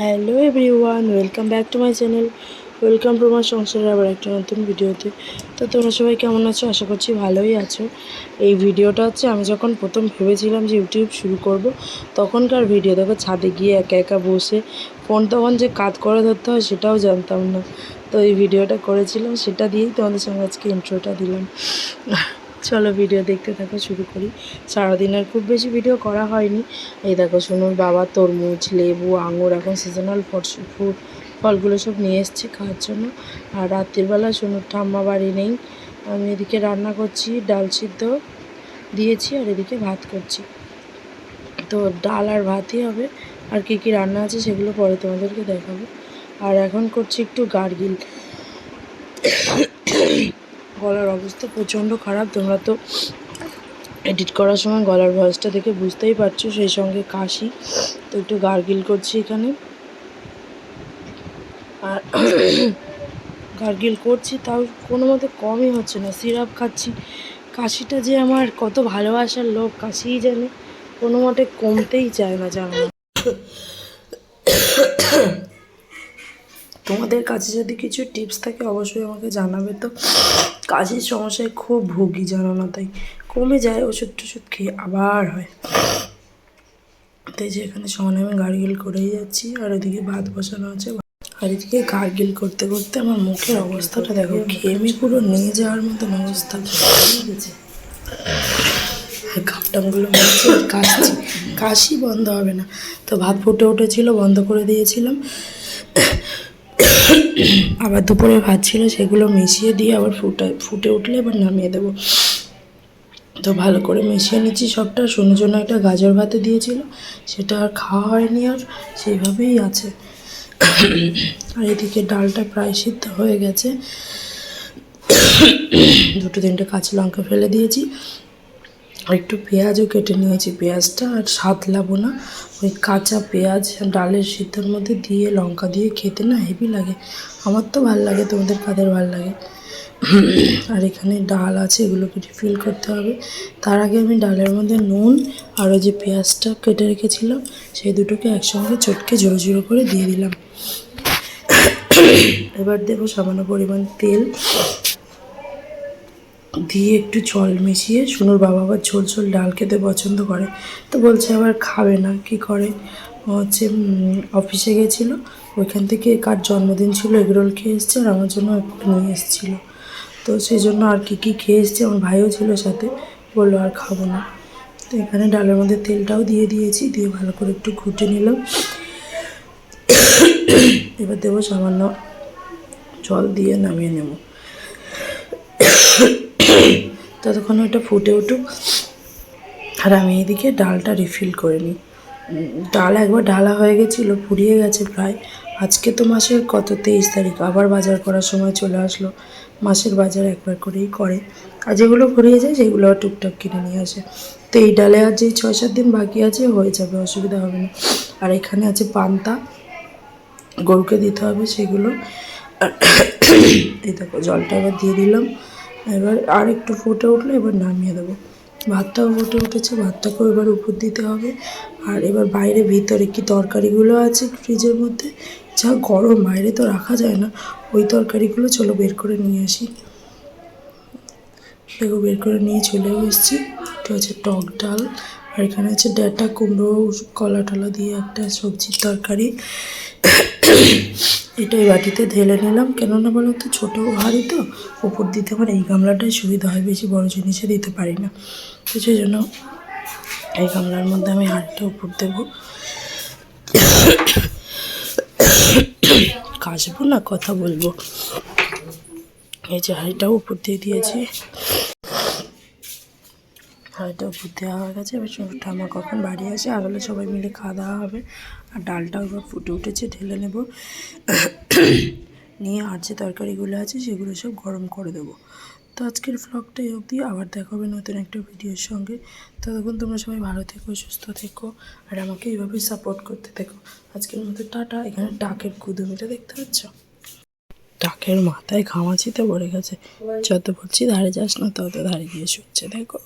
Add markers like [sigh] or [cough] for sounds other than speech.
Hello everyone welcome back to my channel welcome to my সংসারের আবার একটা নতুন ভিডিওতে তো তোমরা সবাই কেমন আছো? আশা করছি ভালোই আছো। এই ভিডিওটা হচ্ছে আমি যখন প্রথম ভেবেছিলাম যে ইউটিউব শুরু করব, তখনকার ভিডিও দেখো ছাদে গিয়ে একা একা বসে ফোন তখন যে কাজ করে ধরতে হয় সেটাও জানতাম না। তো এই ভিডিওটা করেছিলাম, সেটা দিয়েই তোমাদের সঙ্গে আজকে ইন্ট্রোটা দিলাম। চলো ভিডিও দেখতে থাকো, শুরু করি। সারাদিন আর খুব বেশি ভিডিও করা হয়নি। এই দেখো শুনুন বাবা তরমুজ, লেবু, আঙুর, এখন সিজনাল ফ্রুট ফলগুলো সব নিয়ে এসছে খাওয়ার জন্য। আর রাত্রিবেলা শুনুন ঠাম্মা বাড়ি নেই। আমি এদিকে রান্না করছি, ডাল সিদ্ধ দিয়েছি আর এদিকে ভাত করছি। তো ডাল আর ভাতই হবে। আর কী কী রান্না আছে সেগুলো পরে তোমাদেরকে দেখাবো। আর এখন করছি একটু গার্গিল। গলার অবস্থা প্রচণ্ড খারাপ। তোমরা তো এডিট করার সময় গলার ভয়েসটা দেখে বুঝতেই পারছ। সেই সঙ্গে কাশি। তো একটু গার্গিল করছি এখানে। আর [coughs] গার্গিল করছি, তাও কোনো মতে কমই হচ্ছে না। সিরাপ খাচ্ছি। কাশিটা যে আমার কত ভালোবাসার লোক কাশিই জানে। কোনো মতে কমতেই চায় না জানো। [coughs] তোমাদের কাছে যদি কিছু টিপস থাকে, অবশ্যই আমাকে জানাবে তো। কাশির সমস্যায় খুব ভুগি জানো না তাই কমে যায় ওষুধ টষুধ খেয়ে আবার হয়। তাই যে এখানে সমানে আমি গার্গিল করেই যাচ্ছি, আর ওদিকে ভাত বসানো আছে। আর এদিকে গার্গিল করতে করতে আমার মুখের অবস্থাটা দেখো, ঘেমে পুরো নিয়ে যাওয়ার মতন অবস্থা। গেছে কাপটামগুলো মারছি কাশি বন্ধ হবে না। তো ভাত ফুটে উঠেছিল, বন্ধ করে দিয়েছিলাম। আবার দুপুরে ভাত ছিল, সেগুলো মিশিয়ে দিয়ে আবার ফুটে ফুটে উঠলে এবার নামিয়ে দেবো। তো ভালো করে মিশিয়ে নিচ্ছি সবটা। শোনো জন্য একটা গাজর ভাতে দিয়েছিল, সেটা আর খাওয়া হয়নি আর সেইভাবেই আছে। আর এদিকে ডালটা প্রায় সিদ্ধ হয়ে গেছে। দুটো তিনটে কাঁচা লঙ্কা ফেলে দিয়েছি। একটু পেঁয়াজও কেটে নিয়েছি। পেঁয়াজটা আর সাতলাবো না। ওই কাঁচা পেঁয়াজ, ডালের সিদ্ধর মধ্যে দিয়ে লঙ্কা দিয়ে খেতে না হেভি লাগে। আমার তো ভালো লাগে, তোমাদের কাদের ভালো লাগে? আর এখানে ডাল আছে, এগুলোকে রিফিল করতে হবে। তার আগে আমি ডালের মধ্যে নুন আর ওই যে পেঁয়াজটা কেটে রেখেছিলাম, সেই দুটোকে একসঙ্গে চটকে জোরো জোরো করে দিয়ে দিলাম। এবার দেবো সামান্য পরিমাণ তেল। দিয়ে একটু জল মিশিয়ে সুনুর বাবা আবার ঝোল ঝোল ডাল খেতে পছন্দ করে। তো বলছে আবার খাবে না, কি করে? হচ্ছে অফিসে গেছিল, ওইখান থেকে কার জন্মদিন ছিল, এগরোল খেয়ে এসছে, আর আমার জন্য একটু নিয়ে এসেছিল। তো সেই জন্য আর কী কী খেয়ে এসছে, আমার ভাইও ছিল সাথে, বলল আর খাব না। তো এখানে ডালের মধ্যে তেলটাও দিয়ে দিয়েছি, দিয়ে ভালো করে একটু ঘুটে নিলাম। এবার দেবো সামান্য জল দিয়ে নামিয়ে নেব। ততক্ষণ ওটা ফুটে উঠুক। আর আমি এদিকে ডালটা রিফিল করে নিই। ডাল একবার ঢালা হয়ে গেছিল, ফুরিয়ে গেছে প্রায়। আজকে তো মাসের কত? তেইশ তারিখ। আবার বাজার করার সময় চলে আসলো। মাসের বাজার একবার করেই করে। আর যেগুলো ফুরিয়ে যায়, সেগুলো টুকটাক কিনে নিয়ে আসে। তো এই ডালে আর যেই ছয় সাত দিন বাকি আছে, হয়ে যাবে, অসুবিধা হবে না। আর এখানে আছে পান্তা। গরুকে দিতে হবে সেগুলো। এই দেখো, জলটা এবার দিয়ে দিলাম। এবার আর একটু ফুটে উঠলে, এবার নামিয়ে দেবো। ভাতটাও ফুটে উঠেছে, ভাতটাকেও এবার উপর দিতে হবে। আর এবার বাইরে ভিতরে কি তরকারিগুলো আছে ফ্রিজের মধ্যে? যা গরম, বাইরে তো রাখা যায় না। ওই তরকারিগুলো চলো বের করে নিয়ে আসি। দেখো, বের করে নিয়ে চলেও এসেছি। এটা হচ্ছে টক ডাল। আর এখানে আছে ডাঁটা কুমড়ো, কলা টলা দিয়ে একটা সবজির তরকারি। এটাই বাটিতে ঢেলে নিলাম। কেননা বলো তো, ছোটো হাঁড়ি তো। উপর দিতে আমার এই গামলাটাই সুবিধা হয়, বেশি বড় জিনিসে দিতে পারি না। তো সেই জন্য এই গামলার মধ্যে আমি হাঁড়িটা উপর দেবো। কাশবো না, কথা বলব। এই যে হাঁড়িটাও উপর দিয়ে দিয়েছি। উপর দেওয়া হয়ে গেছে, এবার ঠাম্মা কখন বাড়ি আসে আগলে সবাই মিলে খাওয়া দাওয়া হবে। আর ডালটাও এবার ফুটে উঠেছে, ঢেলে নেব। নিয়ে আর যে তরকারিগুলো আছে সেগুলো সব গরম করে দেবো। তো আজকের ভ্লগটা এই অবধি, আবার দেখা হবে নতুন একটা ভিডিওর সঙ্গে। ততক্ষণ তোমরা সবাই ভালো থেকো, সুস্থ থেকো, আর আমাকে এইভাবেই সাপোর্ট করতে থেকো। আজকের মতো টাটা, এখানে টাকের কুদুমিটা দেখতে পাচ্ছ? টাকের মাথায় ঘামাচিতে পড়ে গেছে। যত বলছি ধারে যাস না, তত ধারে গিয়ে শুচ্ছে, দেখো।